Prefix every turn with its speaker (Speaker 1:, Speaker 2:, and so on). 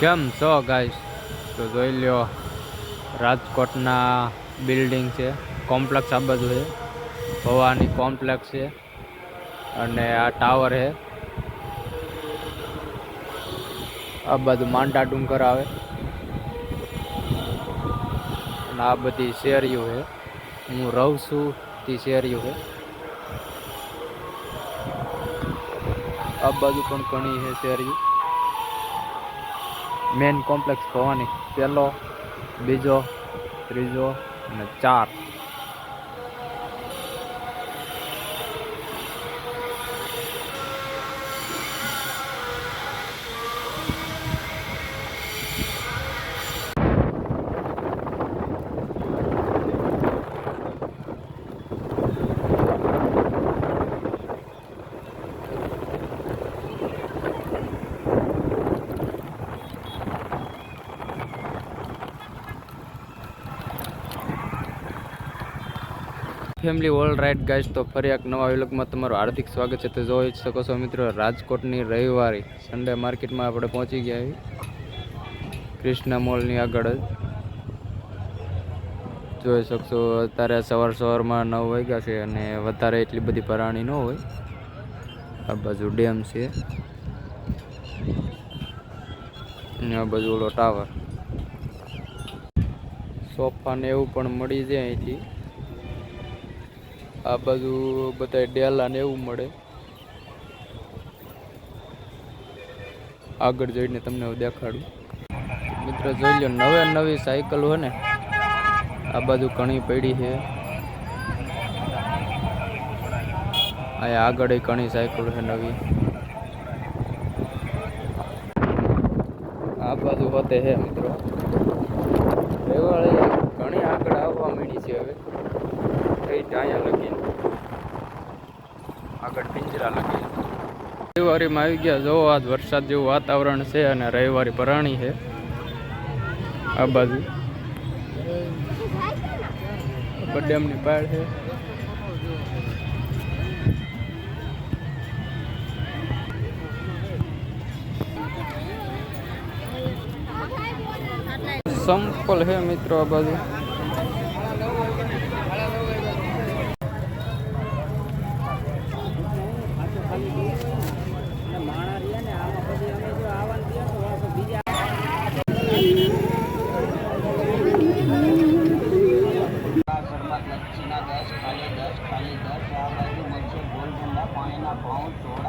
Speaker 1: કેમ છો ગાઈસ તો જોઈ લ્યો, રાજકોટના બિલ્ડિંગ છે કોમ્પ્લેક્સ આ બધું છે, ભવાની કોમ્પ્લેક્સ છે, અને આ ટાવર છે. આ બધું માંડા ડુંગર આવે. અને આ બધી શેરીઓ છે. હું રહું છું તે શેરીઓ છે. આ બાજુ પણ ઘણી છે શેરીઓ. Main complex Bhavani. પહેલો બીજો ત્રીજો અને ચાર. ફેમિલી ઓલ રાઈટ ગાઈસ તો ફરી એક નવા વ્લોગમાં તમારું હાર્દિક સ્વાગત છે. તો જોઈ શકો છો મિત્રો, રાજકોટની રવિવારી સન્ડે માર્કેટમાં આપણે પહોંચી ગયા કૃષ્ણ મોલની આગળ જ. જોઈ શકશો, અત્યારે સવાર સવારમાં નવ વાગ્યા છે અને વધારે એટલી બધી પરાણી ન હોય. આ બાજુ ડેમ છે. આ બાજુ ઓલો ટાવર. સોફા ને એવું પણ મળી જાય અહીંથી. આ બાજુ બધા ડેલા ને એવું મળે. આગળ જઈને તમને દેખાડું. મિત્રો જોઈ લો નવે નવી સાયકલ હોય ને, આ બાજુ ઘણી પડી છે. અહીંયા આગળ ઘણી સાયકલ છે નવી. આ બાજુ હોતે છે મિત્રો. ઘણી આગળ આવવા માંડી છે હવે. કઈ ત્યાં લગી લાગી. રવિવારીમાં આવી ગયા. જો આજ વરસાદ જેવું વાતાવરણ છે અને રવિવારી પરાણી છે. આ બાજુ. ડેમની પાડ છે. સંપલ છે મિત્રો આ બાજુ.
Speaker 2: લચ્છીના દસ ખાલી દસ ખાલી દસ આ બાજુ મળશે ગોલગુંડા પાણીના પાઉં ચોળા